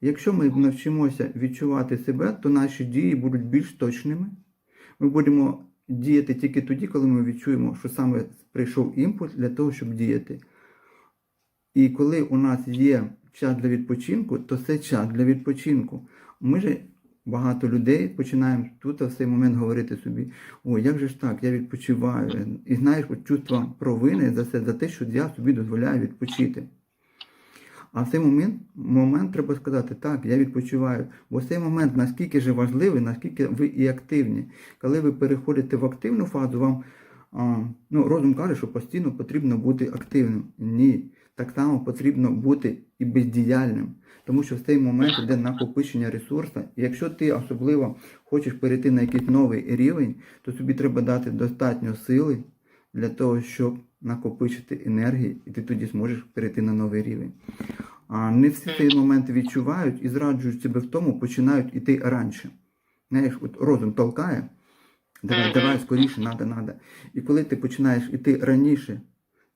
Якщо ми навчимося відчувати себе, то наші дії будуть більш точними. Ми будемо діяти тільки тоді, коли ми відчуємо, що саме прийшов імпульс для того, щоб діяти. І коли у нас є час для відпочинку, то це час для відпочинку. Ми ж багато людей починаємо тут в цей момент говорити собі: ой, як же ж так, я відпочиваю. І знаєш, чувство провини за це, за те, що я собі дозволяю відпочити. А в цей момент, момент треба сказати, так, я відпочиваю. Бо цей момент наскільки же важливий, наскільки ви і активні. Коли ви переходите в активну фазу, вам а, ну, розум каже, що постійно потрібно бути активним. Ні. Так само потрібно бути і бездіяльним. Тому що в цей момент йде накопичення ресурсу. І якщо ти особливо хочеш перейти на якийсь новий рівень, то тобі треба дати достатньо сили для того, щоб накопичити енергії, і ти тоді зможеш перейти на новий рівень. А не всі цей момент відчувають і зраджують себе в тому, починають іти раніше. Знаєш, от розум толкає, давай, давай скоріше, надо, надо. І коли ти починаєш іти раніше,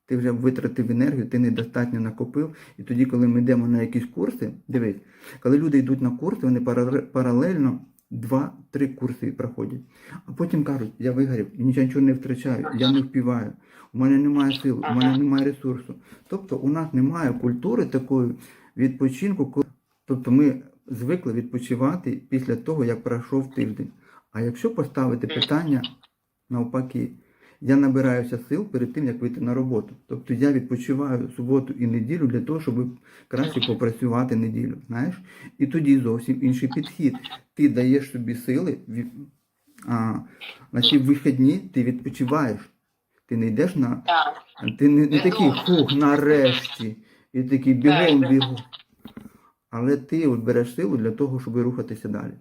ти вже витратив енергію, ти недостатньо накопив. І тоді, коли ми йдемо на якісь курси, дивись, коли люди йдуть на курси, вони парале- паралельно два-три курси проходять. А потім кажуть, я вигорів, я нічого нічого не втрачаю, я не впіваю, у мене немає сил, у мене немає ресурсу. Тобто у нас немає культури такої відпочинку, коли- тобто ми звикли відпочивати після того, як пройшов тиждень. А якщо поставити питання навпаки, я набираюся сил перед тим, як вийти на роботу. Тобто я відпочиваю суботу і неділю для того, щоб краще попрацювати неділю. Знаєш? І тоді зовсім інший підхід. Ти даєш собі сили, а, на ці вихідні ти відпочиваєш. Ти не йдеш на. Ти не, не такий фух, нарешті. І такий бігом бігом. Але ти от береш силу для того, щоб рухатися далі.